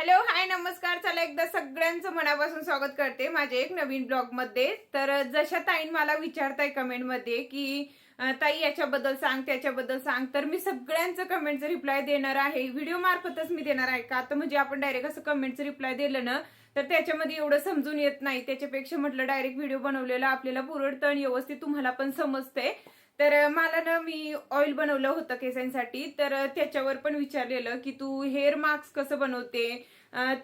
Hello hi नमस्कार. चला एकदा सगळ्यांचं मनापासून स्वागत करते माझे एक नवीन ब्लॉगमध्ये तर जशा ताईन मला विचारताय कमेंटमध्ये की ताई याच्याबद्दल सांग त्याच्याबद्दल सांग तर मी सगळ्यांचं कमेंटचं रिप्लाय देणार आहे. व्हिडिओ मार्फतच मी देणार आहे का? तर म्हणजे आपण डायरेक्ट असं कमेंटचं रिप्लाय दिलं ना तर त्याच्यामध्ये एवढं समजून येत नाही. त्याच्यापेक्षा म्हटलं डायरेक्ट व्हिडिओ बनवलेला आपल्याला पुरवठतं आणि व्यवस्थित तुम्हाला पण समजते तर मला ना मी ऑइल बनवलं होतं केसांसाठी. तर त्याच्यावर पण विचारलेलं की तू हेअर मास्क कसं बनवते?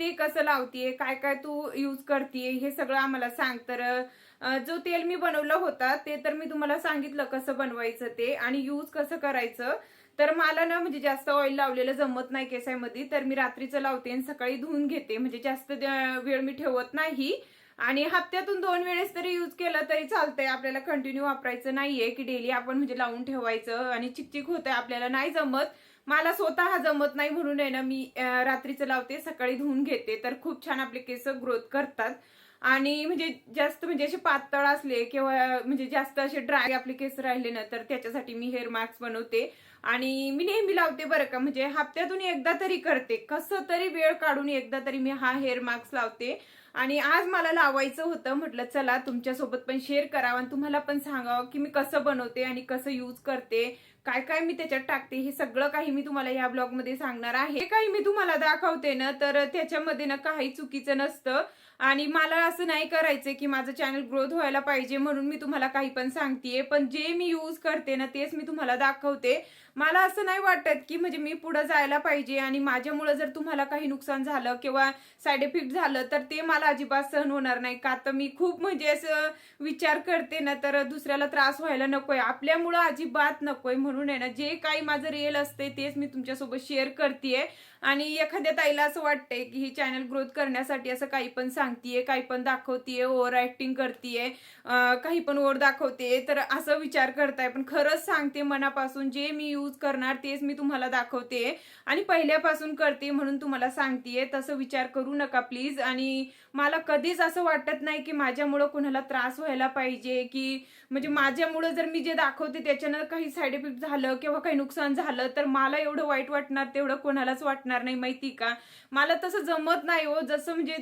ते कसं लावतीये? काय काय तू यूज करतीये? हे सगळं आम्हाला सांग. तर जो तेल मी बनवलं होता ते तर मी तुम्हाला सांगितलं कसं बनवायचं ते आणि यूज कसं करायचं. तर मला ना म्हणजे जास्त ऑइल लावलेलं जमत नाही केसांमध्ये. तर मी रात्रीचं लावते आणि सकाळी धुवून घेते. म्हणजे जास्त वेळ मी ठेवत नाही. आणि हप्त्यातून दोन वेळेस तरी यूज केलं तरी चालतंय. आपल्याला कंटिन्यू वापरायचं नाहीये की डेली आपण म्हणजे लावून ठेवायचं आणि चिकचिक होतंय आपल्याला नाही जमत. मला स्वतः जमत नाही म्हणून आहे ना मी रात्रीचं लावते सकाळी धुवून घेते. तर खूप छान आपले केस ग्रोथ करतात. आणि म्हणजे जास्त म्हणजे असे पातळ असले किंवा म्हणजे जास्त असे ड्राय आपले केस राहिले ना तर त्याच्यासाठी मी हेअर मास्क बनवते. आणि मी नेहमी लावते बरं का म्हणजे हप्त्यातून एकदा तरी करते. कसं तरी वेळ काढून एकदा तरी मी हा हेअर मास्क लावते. आणि आज मला लावायचं होतं म्हटलं चला तुमच्यासोबत पण शेअर करावं आणि तुम्हाला पण सांगावं की मी कसं बनवते आणि कसं यूज करते काय काय मी त्याच्यात टाकते हे सगळं काही मी तुम्हाला या ब्लॉगमध्ये सांगणार आहे. हे काही मी तुम्हाला दाखवते ना तर त्याच्यामध्ये ना काही चुकीचं नसतं. आणि मला असं नाही करायचं की माझं चॅनल ग्रोथ व्हायला पाहिजे म्हणून मी तुम्हाला काही पण सांगतेय. पण जे मी यूज करते ना तेच मी तुम्हाला दाखवते. मला असं नाही वाटत की म्हणजे मी पुढे जायला पाहिजे आणि माझ्यामुळे जर तुम्हाला काही नुकसान झालं किंवा साईड इफेक्ट झालं तर ते मला अजिबात सहन होणार नाही. का तर मी खूप म्हणजे असं विचार करते ना तर दुसऱ्याला त्रास व्हायला नकोय. आपल्यामुळं अजिबात नकोय म्हणून आहे ना जे काही माझं रिअल असते तेच मी तुमच्यासोबत शेअर करते आणि एखाद्या ताईला असं वाटतंय की ही चॅनल ग्रोथ करण्यासाठी असं काही पण सांगतीये काही पण दाखवतीये ओव्हर ऍक्टिंग करतीये काही पण ओव्हर दाखवते तर असं विचार करताय. पण खरंच सांगते मनापासून जे मी यूज करणार तेच मी तुम्हाला दाखवते. आणि पहिल्यापासून करते म्हणून तुम्हाला सांगतेय तसं विचार करू नका प्लीज आणि मला कधीच असं वाटत नाही की माझ्यामुळं कोणाला त्रास व्हायला पाहिजे की म्हणजे माझ्यामुळं जर मी जे दाखवते त्याच्यानं काही साईड इफेक्ट झालं किंवा काही नुकसान झालं तर मला एवढं वाईट वाटणार तेवढं कोणालाच वाटणार नाही माहिती का? मला तसं जमत नाही हो. जसं म्हणजे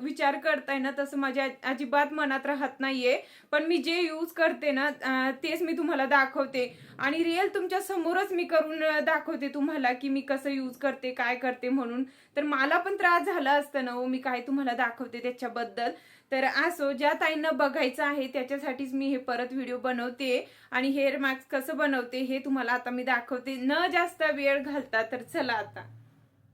विचार करताय ना तसं माझ्या अजिबात मनात राहत नाहीये. पण मी जे यूज करते ना तेच मी तुम्हाला दाखवते. आणि रिअल तुमच्यासमोर सर्वच मी करून दाखवते तुम्हाला की मी कसं यूज करते काय करते म्हणून. तर मला पण त्रास झाला असतं ना हो, मी काय तुम्हाला दाखवते त्याच्याबद्दल. तर असो ज्या ताईंना बघायचं आहे त्याच्यासाठीच मी हे परत व्हिडिओ बनवते. आणि हेअर मास्क कसं बनवते हे तुम्हाला आता मी दाखवते. न जास्त वेळ घालता तर चला आता.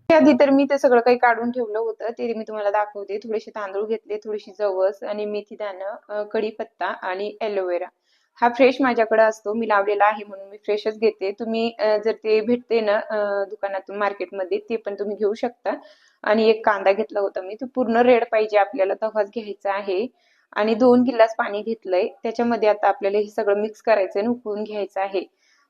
आधी तर मी ते सगळं काही काढून ठेवलं होतं. ते मी तुम्हाला दाखवते. थोडेसे तांदूळ घेतले थोडीशी जवस आणि मेथी दाणं कढीपत्ता आणि एलोवेरा हा फ्रेश माझ्याकडे असतो. मी लावलेला आहे म्हणून मी फ्रेशच घेते. तुम्ही जर ते भेटते ना दुकानातून मार्केटमध्ये ते पण तुम्ही घेऊ शकता. आणि एक कांदा घेतला होता मी. तो पूर्ण रेड पाहिजे आपल्याला. तवाच घ्यायचा आहे. आणि दोन गिलास पाणी घेतलंय. त्याच्यामध्ये आता आपल्याला हे सगळं मिक्स करायचं आणि उकळून घ्यायचं आहे.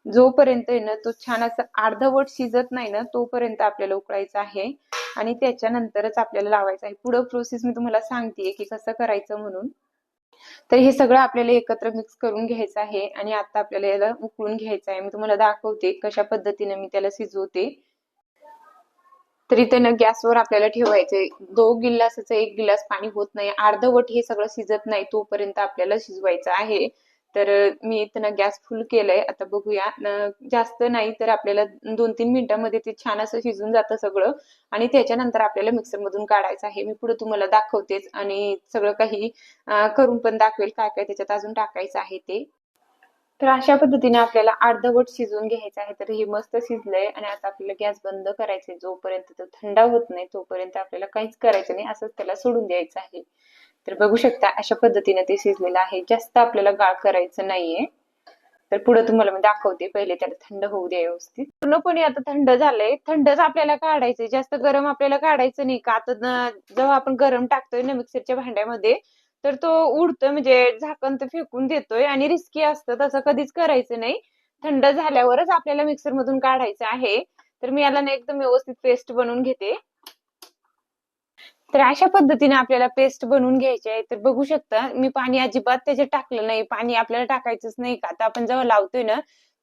जोपर्यंत आहे ना तो छान असं अर्धवट शिजत नाही ना तोपर्यंत आपल्याला उकळायचं आहे. आणि त्याच्यानंतरच आपल्याला लावायचं आहे. पुढं प्रोसेस मी तुम्हाला सांगते की कसं करायचं म्हणून. तर हे सगळं आपल्याला एकत्र मिक्स करून घ्यायचं आहे आणि आता आपल्याला याला उकळून घ्यायचं आहे. मी तुम्हाला दाखवते कशा पद्धतीने मी त्याला शिजवते. तर इथे ना गॅसवर आपल्याला ठेवायचंय. दोन गिलासाचं एक गिलास पाणी होत नाही. अर्धवट हे सगळं शिजत नाही तोपर्यंत आपल्याला शिजवायचं आहे. तर मी इथं गॅस फुल केलंय. आता बघूया. जास्त नाही तर आपल्याला दोन तीन मिनिटांमध्ये ते छान असं शिजून जातं सगळं. आणि त्याच्यानंतर आपल्याला मिक्सर मधून काढायचं आहे. मी पुढे तुम्हाला दाखवतेच आणि सगळं काही करून पण दाखवेल काय काय त्याच्यात अजून टाकायचं आहे ते. तर अशा पद्धतीने आपल्याला अर्धवट शिजवून घ्यायचं आहे. तर हे मस्त शिजलंय आणि आता आपल्याला गॅस बंद करायचंय जोपर्यंत तो थंड होत नाही तोपर्यंत आपल्याला काहीच करायचं नाही. असंच त्याला सोडून द्यायचं आहे. तर बघू शकता अशा पद्धतीने ते शिजलेलं आहे. जास्त आपल्याला गाळ करायचं नाहीये. तर पुढे तुम्हाला मी दाखवते. पहिले त्याला थंड होऊ द्या व्यवस्थित. पूर्णपणे आता थंड झालंय. थंडच आपल्याला काढायचंय. जास्त गरम आपल्याला काढायचं नाही का? आता जेव्हा आपण गरम टाकतोय ना मिक्सरच्या भांड्यामध्ये तर तो उडतोय. म्हणजे झाकण तर फेकून देतोय आणि रिस्की असतं. तसं कधीच करायचं नाही. थंड झाल्यावरच आपल्याला मिक्सर मधून काढायचं आहे. तर मी याला ना एकदम व्यवस्थित पेस्ट बनवून घेते. तर अशा पद्धतीने आपल्याला पेस्ट बनवून घ्यायची आहे. तर बघू शकता मी पाणी अजिबात त्याच्यात टाकलं नाही. पाणी आपल्याला टाकायचंच नाही का? आता आपण जेव्हा लावतोय ना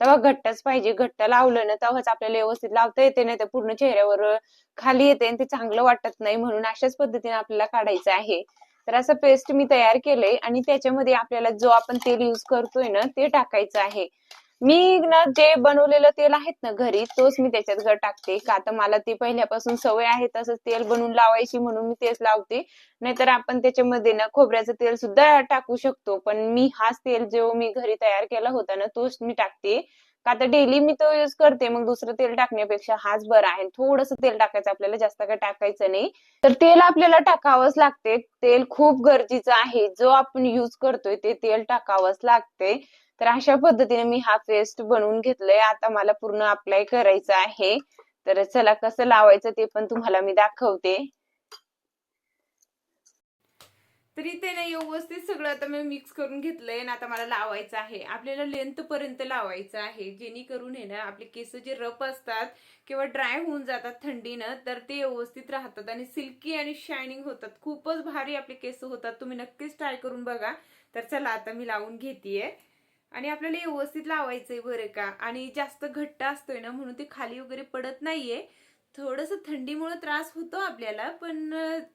तेव्हा घट्टच पाहिजे. घट्ट लावलं ना तेव्हाच आपल्याला व्यवस्थित लावता येते नाही तर पूर्ण चेहऱ्यावर खाली येते आणि ते चांगलं वाटत नाही म्हणून अशाच पद्धतीने आपल्याला काढायचं आहे. तर असं पेस्ट मी तयार केलंय आणि त्याच्यामध्ये आपल्याला जो आपण तेल युज करतोय ना ते टाकायचं आहे. मी ना जे बनवलेलं तेल आहेत ना घरी तोच मी त्याच्यात घर टाकते. का तर मला ती पहिल्यापासून सवय आहे तसंच तेल बनवून लावायची म्हणून मी तेच लावते. नाहीतर आपण त्याच्यामध्ये ना खोबऱ्याचं तेल सुद्धा टाकू शकतो. पण मी हाच तेल जो मी घरी तयार केला होता ना तोच मी टाकते. का तर डेली मी तो युज करते मग दुसरं तेल टाकण्यापेक्षा हाच बरा आहे. थोडस तेल टाकायचं आपल्याला जास्त काय टाकायचं नाही. तर तेल आपल्याला टाकावंच लागते. तेल खूप गरजेचं आहे. जो आपण युज करतोय ते तेल टाकावंच लागते. तर अशा पद्धतीने मी हा पेस्ट बनवून घेतलंय. आता मला पूर्ण अप्लाय करायचं आहे. तर चला कसं लावायचं ते पण तुम्हाला मी दाखवते. तरी ते ना व्यवस्थित सगळं आता मी मिक्स करून घेतलंय ना आता मला लावायचं आहे. आपल्याला लेंथ पर्यंत लावायचं आहे. जेणेकरून हे ना आपले केस जे रफ असतात किंवा ड्राय होऊन जातात थंडीनं तर ते व्यवस्थित राहतात आणि सिल्की आणि शायनिंग होतात. खूपच भारी आपले केस होतात. तुम्ही नक्कीच ट्राय करून बघा. तर चला आता मी लावून घेतेय. आणि आपल्याला व्यवस्थित लावायचंय बरं का? आणि जास्त घट्ट असतोय ना म्हणून ते खाली वगैरे पडत नाहीये. थोडस थंडीमुळे त्रास होतो आपल्याला पण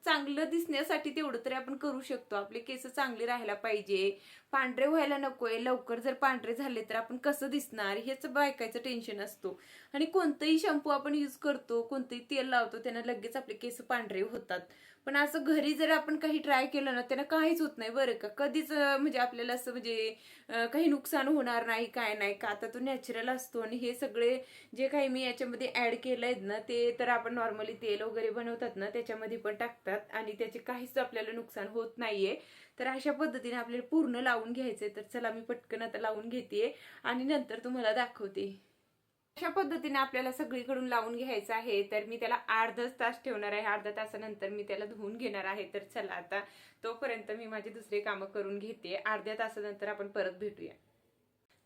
चांगलं दिसण्यासाठी तेवढं तरी आपण करू शकतो. आपले केस चांगले राहायला पाहिजे. पांढरे व्हायला नकोय. लवकर जर पांढरे झाले तर आपण कसं दिसणार? हेच बायकायचं टेन्शन असतो. आणि कोणतंही शॅम्पू आपण युज करतो कोणतंही तेल लावतो त्यांना लगेच आपले केस पांढरे होतात. पण असं घरी जर आपण काही ट्राय केलं ना त्यानं काहीच होत नाही बरं का. कधीच म्हणजे आपल्याला असं म्हणजे काही नुकसान होणार नाही काय नाही. का आता तो नॅचरल असतो आणि हे सगळे जे काही मी याच्यामध्ये ऍड केलंय ना ते तर आपण नॉर्मली तेल वगैरे बनवतात ना त्याच्यामध्ये पण टाकतात आणि त्याचे काहीच आपल्याला नुकसान होत नाहीये. तर अशा पद्धतीने आपल्याला पूर्ण लावून घ्यायचंय. तर चला मी पटकन आता लावून घेते आणि नंतर तुम्हाला दाखवते. अशा पद्धतीने आपल्याला सगळीकडून लावून घ्यायचं आहे. तर मी त्याला अर्धाच तास ठेवणार आहे. अर्धा तासानंतर मी त्याला धुवून घेणार आहे. तर चला आता तोपर्यंत मी माझे दुसरे कामं करून घेते. अर्ध्या तासानंतर आपण परत भेटूया.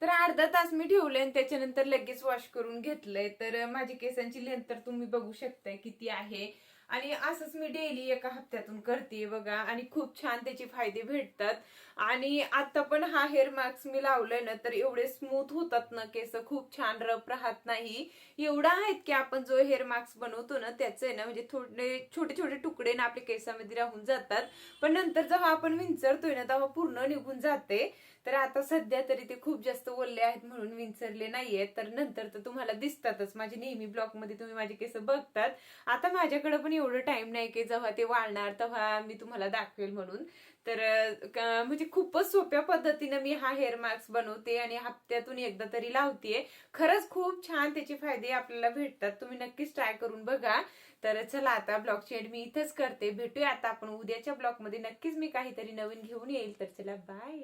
तर अर्धा तास मी ठेवले आणि त्याच्यानंतर लगेच वॉश करून घेतलंय. तर माझी केसांची लेंथ तर तुम्ही बघू शकताय किती आहे. आणि असंच मी डेली एका हप्त्यातून करते बघा. आणि खूप छान त्याचे फायदे भेटतात. आणि आता पण हा हेअर मास्क मी लावलंय ना तर एवढे स्मूथ होतात ना केस. खूप छान रफ राहत नाही. एवढा आहेत की आपण जो हेअर मास्क बनवतो ना त्याचे ना म्हणजे थोडे छोटे छोटे तुकडे ना आपल्या केसामध्ये राहून जातात. पण नंतर जेव्हा आपण विंचरतोय ना तेव्हा पूर्ण निघून जाते. तर आता सध्या तरी ते खूप जास्त ओले आहेत म्हणून विंचरले नाहीयेत. तर नंतर तर तुम्हाला दिसतातच. माझे नेहमी ब्लॉगमध्ये तुम्ही माझे केस बघतात. आता माझ्याकडे पण एवढं टाइम नाही की जेव्हा ते वाळणार तेव्हा मी तुम्हाला दाखवेल म्हणून. तर म्हणजे खूपच सोप्या पद्धतीनं मी हा हेअर मास्क बनवते आणि हप्त्यातून एकदा तरी लावतेय. खरंच खूप छान त्याचे फायदे आपल्याला भेटतात. तुम्ही नक्कीच ट्राय करून बघा. तर चला आता ब्लॉगची एड मी इथंच करते. भेटूया आता आपण उद्याच्या ब्लॉगमध्ये. नक्कीच मी काहीतरी नवीन घेऊन येईल. तर चला बाय